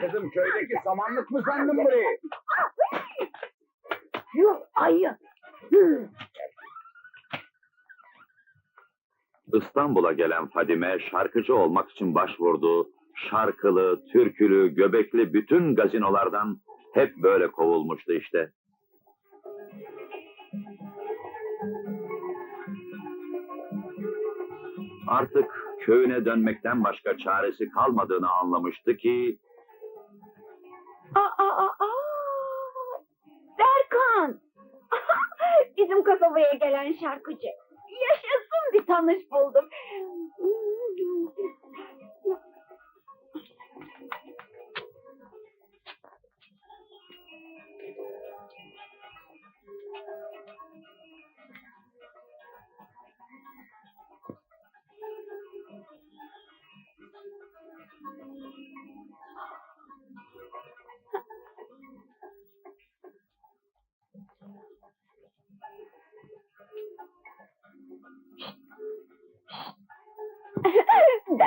Kızım köydeki samanlık mı sandın burayı? Yuh ayı. İstanbul'a gelen Fadime şarkıcı olmak için başvurdu. Şarkılı, türkülü, göbekli bütün gazinolardan hep böyle kovulmuştu işte. Artık köyüne dönmekten başka çaresi kalmadığını anlamıştı ki Aa, aa, aa. Berkan. Bizim kasabaya gelen şarkıcı. Yaşasın bir tanış buldum.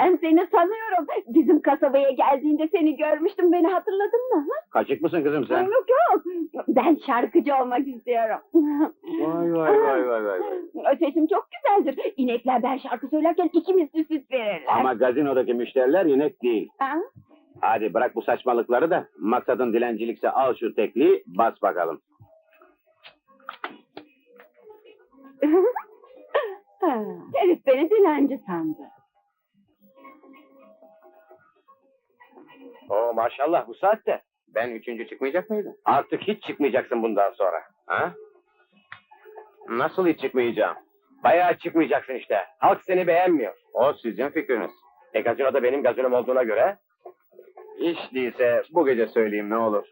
Ben seni tanıyorum. Bizim kasabaya geldiğinde seni görmüştüm. Beni hatırladın mı? Kaçık mısın kızım sen? Yok yok. Ben şarkıcı olmak istiyorum. Vay vay vay vay vay. vay. Sesim çok güzeldir. İnekler ben şarkı söylerken ikimiz de süt verirler. Ama gazinodaki müşteriler inek değil. Ha? Hadi bırak bu saçmalıkları da maksadın dilencilikse al şu tekliği bas bakalım. Herif beni dilenci sandı. Oo maşallah bu saatte. Ben üçüncü çıkmayacak mıydım? Artık hiç çıkmayacaksın bundan sonra. Ha? Nasıl hiç çıkmayacağım? Bayağı çıkmayacaksın işte. Halk seni beğenmiyor. O sizin fikriniz. E gazinoda benim gazinom olduğuna göre... Hiç değilse bu gece söyleyeyim ne olur.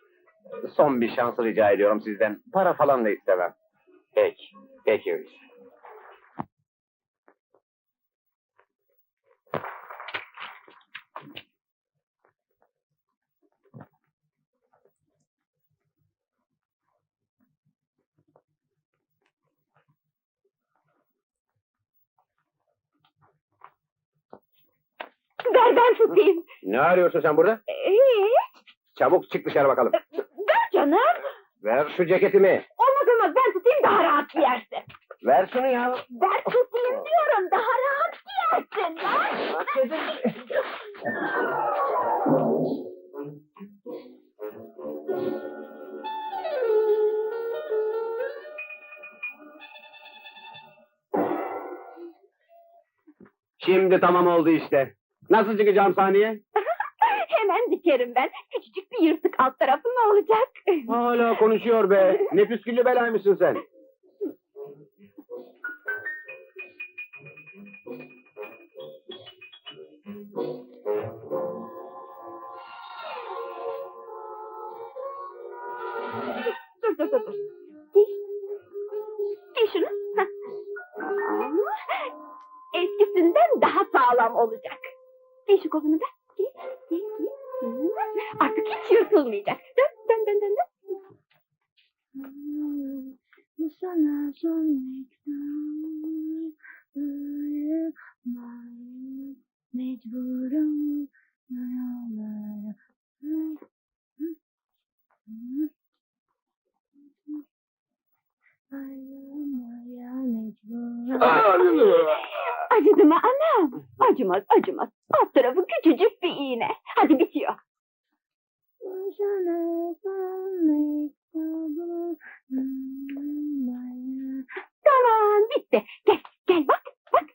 Son bir şans rica ediyorum sizden. Para falan da istemem. Peki. Peki öyleyse. Ver ben tutayım. Ne arıyorsun sen burada? Hiç. Çabuk çık dışarı bakalım. Ver canım. Ver şu ceketimi. Olmaz olmaz ben tutayım daha rahat giyersin. Ver şunu ya. Ben tutayım diyorum daha rahat giyersin. Ver. Şimdi tamam oldu işte. Nasıl çıkacağım sahneye? Hemen dikerim ben. Küçücük bir yırtık alt tarafı ne olacak? Hala konuşuyor be. Ne püsküllü belaymışsın sen. dur dur dur. dur. Giy. Giy şunu. Hah. Aa, Eskisinden daha sağlam olacak. Giy şu kolunu da. Giy, giy, giy. Hı. Artık hiç yırtılmayacak. Dön, dön, dön, dön. dön. Hmm, Bu sana son mektup. Mecburum. Ayrılmaya mecburum. Acıdı mı? Acımaz, acımaz. Alt tarafı küçücük bir iğne. Hadi bitiyor. Tamam, bitti. Gel, gel bak, bak,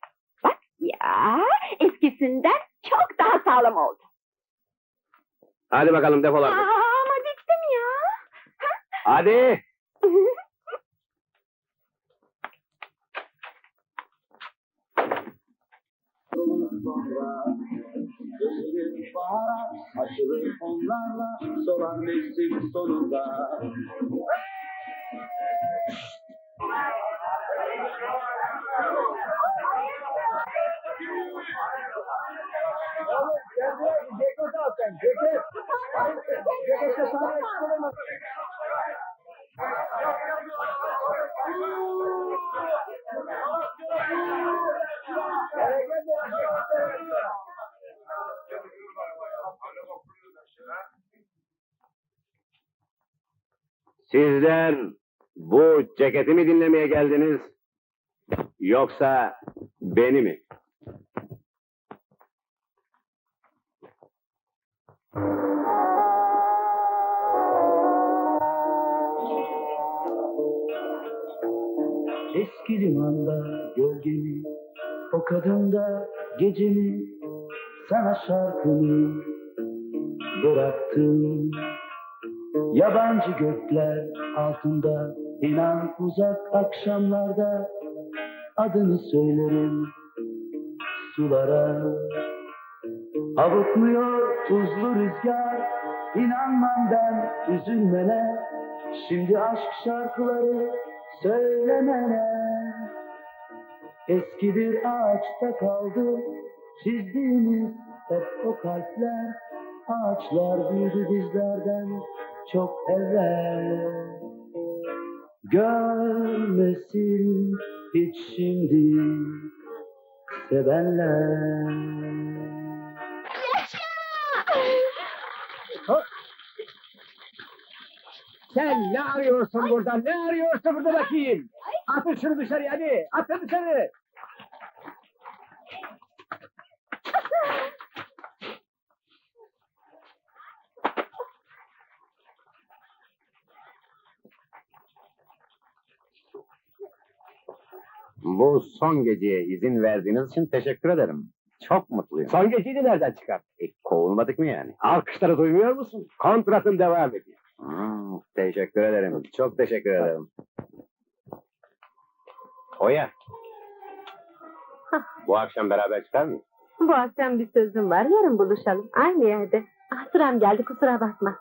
bak. Ya, eskisinden çok daha sağlam oldu. Hadi bakalım defol Aa, artık. ama diktim ya. Hadi. Gelir bahara açılır onlarla solar mevsim sonunda. Ceket alsan, ceket. Cekette sana hiç Sizler bu ceketi mi dinlemeye geldiniz? Yoksa beni mi? Eski limanda gölgemi, o kadında gecemi, sana şarkımı bıraktım. Yabancı gökler altında, inan uzak akşamlarda, adını söylerim sulara. Avutmuyor tuzlu rüzgar, inanmam ben üzülmene, şimdi aşk şarkıları söylemene. Eski bir ağaçta kaldı çizdiğimiz hep o kalpler. Ağaçlar büyüdü bizlerden çok evvel. Görmesin hiç şimdi sevenler. Sen ne arıyorsun burada? Ne arıyorsun burada bakayım? Atın şunu dışarı hadi. Atın dışarı. Bu son geceye izin verdiğiniz için teşekkür ederim. Çok mutluyum. Son geceyi de nereden çıkar? E, kovulmadık mı yani? Alkışları duymuyor musun? Kontratın devam ediyor. Hmm, teşekkür ederim. Çok teşekkür ederim. Oya. Bu akşam beraber çıkar mıyız? Bu akşam bir sözüm var. Yarın buluşalım. Aynı yerde. Ah sıram geldi kusura bakma.